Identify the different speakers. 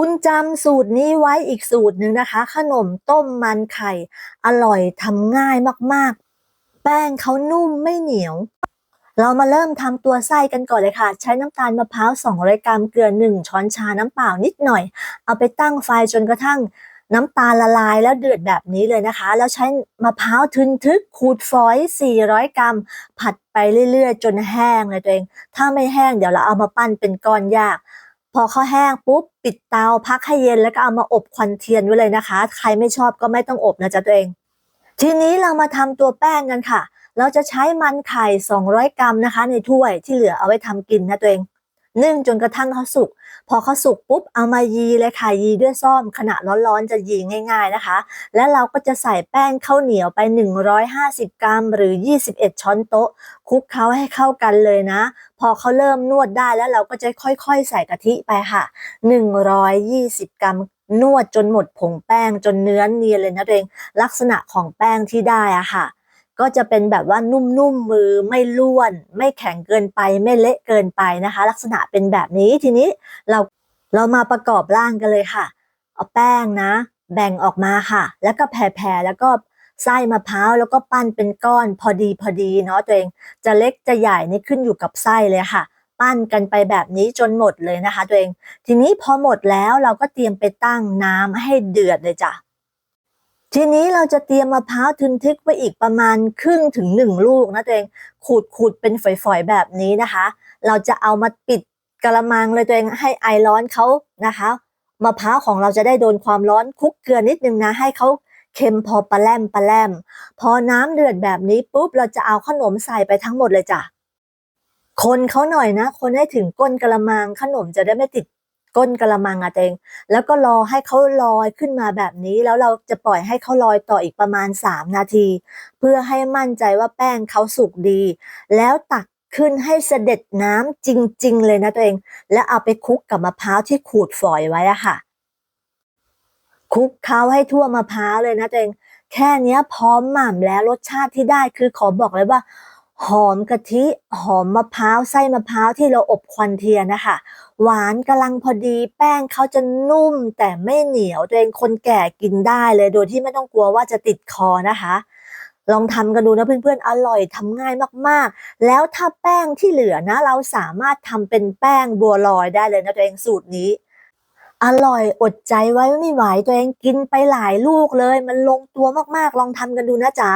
Speaker 1: คุณจำสูตรนี้ไว้อีกสูตรหนึ่งนะคะ ขนมต้มมันไข่ อร่อยทำง่ายมากๆ แป้งเขานุ่มไม่เหนียว เรามาเริ่มทำตัวไส้กันก่อนเลยค่ะ ใช้น้ำตาลมะพร้าว200กรัมเกลือ 1 ช้อนชาน้ำเปล่านิดหน่อย เอาไปตั้งไฟจนกระทั่งน้ำตาลละลายแล้วเดือดแบบนี้เลยนะคะ แล้วใช้มะพร้าวทึนทึกขูดฝอย 400 กรัม ผัดไปเรื่อยๆ จนแห้งเลยตัวเอง ถ้าไม่แห้งเดี๋ยวเราเอามาปั้นเป็นก้อนยาก พอข้าวแห้งปุ๊บปิดเตาพักให้เย็นแล้วก็เอามาอบควันเทียนไว้เลยนะคะ ใครไม่ชอบก็ไม่ต้องอบนะจ๊ะตัวเอง ทีนี้เรามาทำตัวแป้งกันค่ะ เราจะใช้มันไข่ 200 กรัมนะคะ ในถ้วยที่เหลือเอาไว้ทำกินนะตัวเอง นึ่งจนกระทั่งเขาสุก พอเขาสุกปุ๊บเอามายีเลยค่ะยีด้วยซ่อมขณะร้อนๆจะยีง่าย ๆนะคะ แล้วเราก็จะใส่แป้งข้าวเหนียวไป 150 กรัม หรือ 21 ช้อนโต๊ะคลุกเคล้าให้เข้ากันเลยนะ พอเขาเริ่มนวดได้แล้วเราก็จะค่อยๆ ใส่กะทิไปค่ะ 120 กรัมนวดจนหมดผงแป้งจนเนื้อเนียนเลยนะเองลักษณะของแป้งที่ได้อะค่ะ ก็จะเป็นแบบว่านุ่มๆมือไม่ล้วน ไม่แข็งเกินไปไม่เละเกินไปนะคะ ลักษณะเป็นแบบนี้ทีนี้เราเรามาประกอบร่างกันเลยค่ะ เอาแป้งนะ แบ่งออกมาค่ะ แล้วก็แผ่ๆแล้วก็ไส้มะพร้าวแล้วก็ปั้นเป็นก้อนพอดีพอดีเนาะตัวเองจะเล็กจะใหญ่นี่ขึ้นอยู่กับไส้เลยค่ะ ปั้นกันไปแบบนี้จนหมดเลยนะคะ ตัวเอง ทีนี้พอหมดแล้วเราก็เตรียมไปตั้งน้ำให้เดือดเลยจ้ะ ทีนี้เราจะเตรียมมะพร้าวทึนทึกไว้อีกประมาณครึ่งถึงหนึ่งลูกนะตัวเองขูดขูดเป็นฝอยๆแบบนี้นะคะ เราจะเอามาปิดกระมังเลยตัวเองให้ไอร้อนเขานะคะมะพร้าวของเราจะได้โดนความร้อนคุกเกลือนิดนึงนะให้เขาเค็มพอปลาแลมปลาแลมพอน้ำเดือดแบบนี้ปุ๊บเราจะเอาขนมใส่ไปทั้งหมดเลยจ้ะคนเขาหน่อยนะ คนให้ถึงก้นกระมังขนมจะได้ไม่ติด ก้นกระมังอะเตวเองแล้วก็รอให้เขาลอยขึ้นมาแบบนี้แล้วเราจะปล่อยให้เขาลอยต่ออีกประมาณ 3 นาที เพื่อให้มั่นใจว่าแป้งเขาสุกดี แล้วตักขึ้นให้เสด็จน้ำจริง ๆ เลยนะตัวเอง แล้วเอาไปคลุกกับมะพร้าวที่ขูดฝอยไว้อะค่ะคลุกเคล้าให้ทั่วมะพร้าวเลยนะตัวเอง แค่เนี้ยพร้อมหม่ำแล้วรสชาติที่ได้คือขอบอกเลยว่า หอมกะทิหอมมะพร้าวไส้มะพร้าวที่เราอบควันเทียนนะคะหวานกำลังพอดีแป้งเขาจะนุ่มแต่ไม่เหนียวตัวเองคนแก่กินได้เลยโดยที่ไม่ต้องกลัวว่าจะติดคอนะคะ ลองทำกันดูนะเพื่อนๆอร่อยทำง่ายมากๆ แล้วถ้าแป้งที่เหลือนะ เราสามารถทำเป็นแป้งบัวลอยได้เลยนะตัวเองสูตรนี้อร่อยอดใจไว้ไม่ไหวตัวเองกินไปหลายลูกเลย มันลงตัวมากๆ ลองทำกันดูนะจ๊ะ